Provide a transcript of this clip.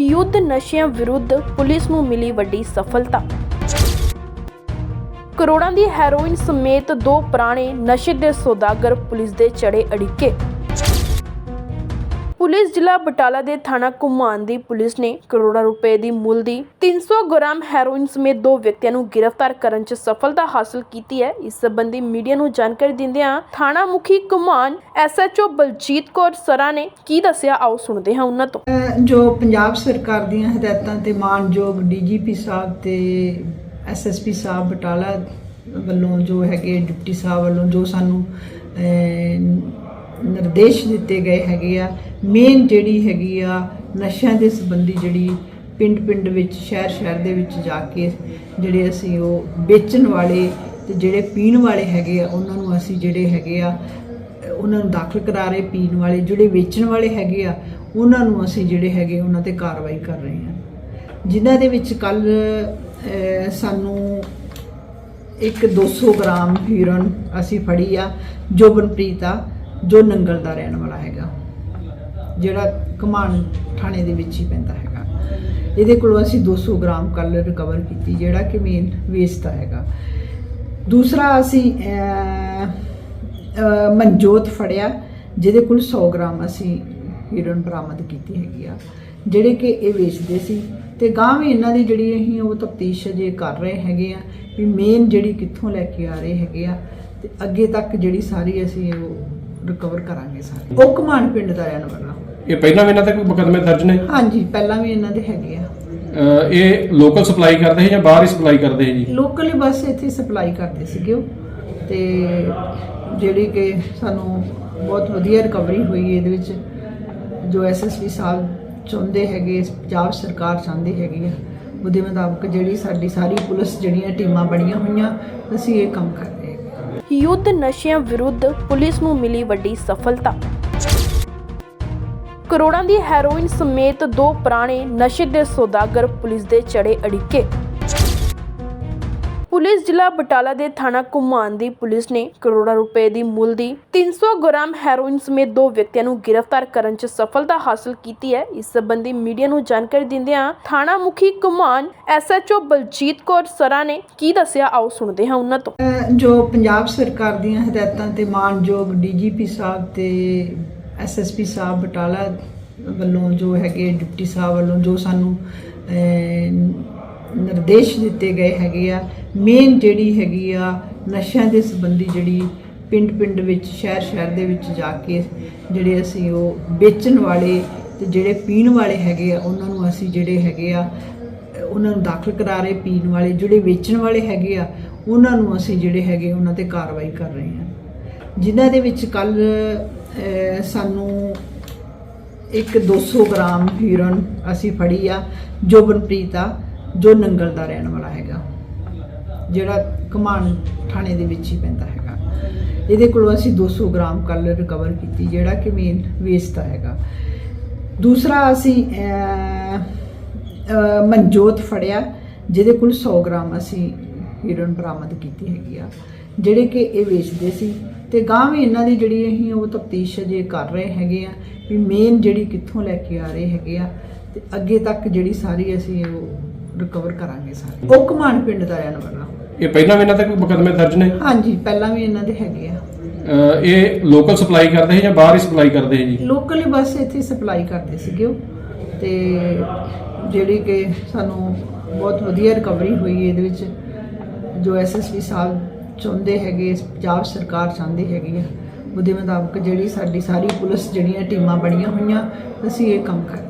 ਯੁੱਧ ਨਸ਼ਿਆਂ ਵਿਰੁੱਧ ਪੁਲਿਸ ਨੂੰ ਮਿਲੀ ਵੱਡੀ ਸਫਲਤਾ। ਕਰੋੜਾਂ ਦੀ ਹੈਰੋਇਨ ਸਮੇਤ ਦੋ ਪੁਰਾਣੇ ਨਸ਼ੇ ਦੇ ਸੌਦਾਗਰ ਪੁਲਿਸ ਦੇ ਚੜੇ ਅੜਿੱਕੇ। ਪੁਲਿਸ ਜ਼ਿਲ੍ਹਾ ਬਟਾਲਾ ਦੇ ਥਾਣਾ ਘੁਮਾਨ ਦੀ ਪੁਲਿਸ ਨੇ ਕਰੋੜਾਂ ਰੁਪਏ ਦੀ ਮੁੱਲ ਦੀ 300 ਗ੍ਰਾਮ ਹੈਰੋਇਨ ਸਮੇਤ ਦੋ ਵਿਅਕਤੀਆਂ ਨੂੰ ਗ੍ਰਿਫਤਾਰ ਕਰਨ 'ਚ ਸਫਲਤਾ ਹਾਸਲ ਕੀਤੀ ਹੈ। ਇਸ ਸੰਬੰਧੀ ਮੀਡੀਆ ਨੂੰ ਜਾਣਕਾਰੀ ਦਿੰਦਿਆਂ ਥਾਣਾ ਮੁਖੀ ਘੁਮਾਨ ਐਸਐਚਓ ਬਲਜੀਤ ਕੌਰ ਸਰਾ ਨੇ ਕੀ ਦੱਸਿਆ, ਆਓ ਸੁਣਦੇ ਹਾਂ ਉਹਨਾਂ ਤੋਂ। ਜੋ ਪੰਜਾਬ ਸਰਕਾਰ ਦੀਆਂ ਹਦਾਇਤਾਂ ਤੇ ਮਾਨਯੋਗ ਡੀਜੀਪੀ ਸਾਹਿਬ ਤੇ ਐਸਐਸਪੀ ਸਾਹਿਬ ਬਟਾਲਾ ਵੱਲੋਂ ਜੋ ਹੈਗੇ ਡਿਪਟੀ ਸਾਹਿਬ ਵੱਲੋਂ ਜੋ ਸਾਨੂੰ ਨਿਰਦੇਸ਼ ਦਿੱਤੇ ਗਏ ਹੈਗੇ ਆ। ਮੇਨ ਜਿਹੜੀ ਹੈਗੀ ਆ, ਨਸ਼ਿਆਂ ਦੇ ਸੰਬੰਧੀ ਜਿਹੜੀ ਪਿੰਡ-ਪਿੰਡ ਵਿੱਚ ਸ਼ਹਿਰ-ਸ਼ਹਿਰ ਦੇ ਵਿੱਚ ਜਾ ਕੇ ਜਿਹੜੇ ਅਸੀਂ ਉਹ ਵੇਚਣ ਵਾਲੇ ਤੇ ਜਿਹੜੇ ਪੀਣ ਵਾਲੇ ਹੈਗੇ ਆ, ਉਹਨਾਂ ਨੂੰ ਅਸੀਂ ਜਿਹੜੇ ਹੈਗੇ ਆ, ਉਹਨਾਂ ਨੂੰ ਦਾਖਲ ਕਰਾ ਰਹੇ ਪੀਣ ਵਾਲੇ, ਜਿਹੜੇ ਵੇਚਣ ਵਾਲੇ ਹੈਗੇ ਆ, ਉਹਨਾਂ ਨੂੰ ਅਸੀਂ ਜਿਹੜੇ ਹੈਗੇ ਉਹਨਾਂ ਤੇ ਕਾਰਵਾਈ ਕਰ ਰਹੇ ਹਾਂ। ਜਿਨ੍ਹਾਂ ਦੇ ਵਿੱਚ ਕੱਲ ਸਾਨੂੰ ਇੱਕ 200 ਗ੍ਰਾਮ ਹੀਰਨ ਅਸੀਂ ਫੜੀ ਆ ਜੋਬਨਪ੍ਰੀਤ ਆ। ਜੋ ਨੰਗਲ ਦਾ ਰਹਿਣ ਵਾਲਾ ਹੈਗਾ, ਜਿਹੜਾ ਕਮਾਨ ਥਾਣੇ ਦੇ ਵਿੱਚ ਹੀ ਪੈਂਦਾ ਹੈਗਾ। ਇਹਦੇ ਕੋਲੋਂ ਅਸੀਂ 200 ਗ੍ਰਾਮ ਕੱਲ ਰਿਕਵਰ ਕੀਤੀ, ਜਿਹੜਾ ਕਿ ਮੇਨ ਵੇਚਦਾ ਹੈਗਾ। ਦੂਸਰਾ ਅਸੀਂ ਮਨਜੋਤ ਫੜਿਆ, ਜਿਹਦੇ ਕੋਲ 100 ਗ੍ਰਾਮ ਅਸੀਂ ਹੀਰਨ ਬਰਾਮਦ ਕੀਤੀ ਹੈਗੀ ਆ, ਜਿਹੜੇ ਕਿ ਇਹ ਵੇਚਦੇ ਸੀ। ਤੇ ਗਾਂ ਵੀ ਇਹਨਾਂ ਦੀ ਜਿਹੜੀ ਅਸੀਂ ਉਹ ਤਫਤੀਸ਼ ਜੇ ਕਰ ਰਹੇ ਹੈਗੇ ਆ, ਵੀ ਮੇਨ ਜਿਹੜੀ ਕਿੱਥੋਂ ਲੈ ਕੇ ਆ ਰਹੇ ਹੈਗੇ ਆ, ਤੇ ਅੱਗੇ ਤੱਕ ਜਿਹੜੀ ਸਾਰੀ ਅਸੀਂ ਉਹ ਰਿਕਵਰ ਕਰਾਂਗੇ ਸਾਰੀ। ਉਹ ਕਮਾਨ ਪਿੰਡ ਦਾ ਰਹਿਣ ਵਾਲਾ। ਇਹ ਪਹਿਲਾਂ ਵੀ ਇਹਨਾਂ ਤੇ ਕੋਈ ਮੁਕੱਦਮੇ ਦਰਜ ਨੇ? ਹਾਂਜੀ ਪਹਿਲਾਂ ਵੀ ਇਹਨਾਂ ਦੇ ਹੈਗੇ ਆ। ਅਹ ਇਹ ਲੋਕਲ ਸਪਲਾਈ ਕਰਦੇ ਸੀ ਜਾਂ ਬਾਹਰ ਹੀ ਸਪਲਾਈ ਕਰਦੇ ਸੀ ਜੀ? ਲੋਕਲ ਹੀ ਬਸ ਇੱਥੇ ਸਪਲਾਈ ਕਰਦੇ ਸੀਗੇ ਉਹ। ਤੇ ਜਿਹੜੀ ਕਿ ਸਾਨੂੰ ਬਹੁਤ ਵਧੀਆ ਰਿਕਵਰੀ ਹੋਈ ਇਹਦੇ ਵਿੱਚ। ਜੋ ਐਸਐਸਪੀ ਸਾਹਿਬ ਚਾਹੁੰਦੇ ਹੈਗੇ ਪੰਜਾਬ ਸਰਕਾਰ ਚਾਹੁੰਦੀ ਹੈਗੀ ਆ ਉਹਦੇ ਮੁਤਾਬਕ ਜਿਹੜੀ ਸਾਡੀ ਸਾਰੀ ਪੁਲਿਸ ਜਿਹੜੀਆਂ ਟੀਮਾਂ ਬਣੀਆਂ ਹੋਈਆਂ ਅਸੀਂ ਇਹ ਕੰਮ ਕਰ ਹਾਂ ਯੁੱਧ ਨਸ਼ਿਆਂ ਵਿਰੁੱਧ ਪੁਲਿਸ ਨੂੰ ਮਿਲੀ ਵੱਡੀ ਸਫਲਤਾ। ਕਰੋੜਾਂ ਦੀ ਹੈਰੋਇਨ ਸਮੇਤ ਦੋ ਪੁਰਾਣੇ ਨਸ਼ੇ ਦੇ ਸੌਦਾਗਰ ਪੁਲਿਸ ਦੇ ਚੜੇ ਅੜਿੱਕੇ। ਪੁਲਿਸ ਜ਼ਿਲ੍ਹਾ ਬਟਾਲਾ ਦੇ ਥਾਣਾ ਘੁਮਾਨ ਦੀ ਪੁਲਿਸ ਨੇ ਕਰੋੜਾਂ ਰੁਪਏ ਦੀ ਮੁੱਲ ਦੀ 300 ਗ੍ਰਾਮ ਹੈਰੋਇਨ ਸਮੇਤ ਦੋ ਵਿਅਕਤੀਆਂ ਨੂੰ ਗ੍ਰਿਫਤਾਰ ਕਰਨ 'ਚ ਸਫਲਤਾ ਹਾਸਲ ਕੀਤੀ ਹੈ। ਇਸ ਸੰਬੰਧੀ ਮੀਡੀਆ ਨੂੰ ਜਾਣਕਾਰੀ ਦਿੰਦਿਆਂ ਥਾਣਾ ਮੁਖੀ ਘੁਮਾਨ ਐਸਐਚਓ ਬਲਜੀਤ ਕੌਰ ਸਰਾ ਨੇ ਕੀ ਦੱਸਿਆ, ਆਓ ਸੁਣਦੇ ਹਾਂ ਉਹਨਾਂ ਤੋਂ। ਜੋ ਪੰਜਾਬ ਸਰਕਾਰ ਦੀਆਂ ਹਦਾਇਤਾਂ ਤੇ ਮਾਨਯੋਗ ਡੀਜੀਪੀ ਸਾਹਿਬ ਤੇ ਐਸਐਸਪੀ ਸਾਹਿਬ ਬਟਾਲਾ ਵੱਲੋਂ ਜੋ ਹੈਗੇ ਡਿਪਟੀ ਸਾਹਿਬ ਵੱਲੋਂ ਜੋ ਸਾਨੂੰ ਨਿਰਦੇਸ਼ ਦਿੱਤੇ ਗਏ ਹੈਗੇ ਆ ਮੇਨ ਜਿਹੜੀ ਹੈਗੀ ਆ ਨਸ਼ਿਆਂ ਦੇ ਸੰਬੰਧੀ ਜਿਹੜੀ ਪਿੰਡ-ਪਿੰਡ ਵਿੱਚ ਸ਼ਹਿਰ-ਸ਼ਹਿਰ ਦੇ ਵਿੱਚ ਜਾ ਕੇ ਜਿਹੜੇ ਅਸੀਂ ਉਹ ਵੇਚਣ ਵਾਲੇ ਤੇ ਜਿਹੜੇ ਪੀਣ ਵਾਲੇ ਹੈਗੇ ਆ, ਉਹਨਾਂ ਨੂੰ ਅਸੀਂ ਜਿਹੜੇ ਹੈਗੇ ਆ, ਉਹਨਾਂ ਨੂੰ ਦਾਖਲ ਕਰਾ ਰਹੇ ਪੀਣ ਵਾਲੇ, ਜਿਹੜੇ ਵੇਚਣ ਵਾਲੇ ਹੈਗੇ ਆ, ਉਹਨਾਂ ਨੂੰ ਅਸੀਂ ਜਿਹੜੇ ਹੈਗੇ ਉਹਨਾਂ ਤੇ ਕਾਰਵਾਈ ਕਰ ਰਹੇ ਹਾਂ। ਜਿਨ੍ਹਾਂ ਦੇ ਵਿੱਚ ਕੱਲ ਸਾਨੂੰ ਇੱਕ 200 ਗ੍ਰਾਮ ਹੀਰਨ ਅਸੀਂ ਫੜੀ ਆ, ਜੋ ਜੋਬਨਪ੍ਰੀਤ ਆ, ਜੋ ਨੰਗਲ ਦਾ ਰਹਿਣ ਵਾਲਾ ਹੈਗਾ। ਜਿਹੜਾ ਕਮਾਨ ਥਾਣੇ ਦੇ ਵਿੱਚ ਹੀ ਪੈਂਦਾ ਹੈਗਾ। ਇਹਦੇ ਕੋਲੋਂ ਅਸੀਂ 200 ਗ੍ਰਾਮ ਕੱਲ ਰਿਕਵਰ ਕੀਤੀ, ਜਿਹੜਾ ਕਿ ਮੇਨ ਵੇਚਦਾ ਹੈਗਾ। ਦੂਸਰਾ ਅਸੀਂ ਮਨਜੋਤ ਫੜਿਆ, ਜਿਹਦੇ ਕੋਲ 100 ਗ੍ਰਾਮ ਅਸੀਂ ਹੀਰਨ ਬਰਾਮਦ ਕੀਤੀ ਹੈਗੀ ਆ, ਜਿਹੜੇ ਕਿ ਇਹ ਵੇਚਦੇ ਸੀ। ਤੇ ਗਾਂ ਵੀ ਇਹਨਾਂ ਦੀ ਜਿਹੜੀ ਅਸੀਂ ਉਹ ਤਫਤੀਸ਼ ਜੇ ਕਰ ਰਹੇ ਹੈਗੇ ਆ, ਵੀ ਮੇਨ ਜਿਹੜੀ ਕਿੱਥੋਂ ਲੈ ਕੇ ਆ ਰਹੇ ਹੈਗੇ ਆ, ਤੇ ਅੱਗੇ ਤੱਕ ਜਿਹੜੀ ਸਾਰੀ ਅਸੀਂ ਉਹ ਰਿਕਵਰ ਕਰਾਂਗੇ ਸਾਰੇ। ਉਹ ਕਮਾਨ ਪਿੰਡ ਦਾ ਰਹਿਣ ਵਾਲਾ। ਇਹ ਪਹਿਲਾਂ ਵੀ ਇਹਨਾਂ ਤੇ ਕੋਈ ਮੁਕੱਦਮੇ ਦਰਜ ਨੇ? ਹਾਂਜੀ ਪਹਿਲਾਂ ਵੀ ਇਹਨਾਂ ਦੇ ਹੈਗੇ ਆ। ਅਹ ਇਹ ਲੋਕਲ ਸਪਲਾਈ ਕਰਦੇ ਸੀ ਜਾਂ ਬਾਹਰ ਹੀ ਸਪਲਾਈ ਕਰਦੇ ਸੀ ਜੀ? ਲੋਕਲ ਹੀ ਬਸ ਇੱਥੇ ਸਪਲਾਈ ਕਰਦੇ ਸੀਗੇ ਉਹ। ਤੇ ਜਿਹੜੀ ਕਿ ਸਾਨੂੰ ਬਹੁਤ ਵਧੀਆ ਰਿਕਵਰੀ ਹੋਈ ਇਹਦੇ ਵਿੱਚ। ਜੋ ਐਸਐਸਪੀ ਸਾਹਿਬ ਚਾਹੁੰਦੇ ਹੈਗੇ ਪੰਜਾਬ ਸਰਕਾਰ ਚਾਹੁੰਦੀ ਹੈਗੀ ਆ ਉਹਦੇ ਮੁਤਾਬਕ ਜਿਹੜੀ ਸਾਡੀ ਸਾਰੀ ਪੁਲਿਸ ਜਿਹੜੀਆਂ ਟੀਮਾਂ ਬਣੀਆਂ ਹੋਈਆਂ ਅਸੀਂ ਇਹ ਕੰਮ ਕਰ ਹਾਂ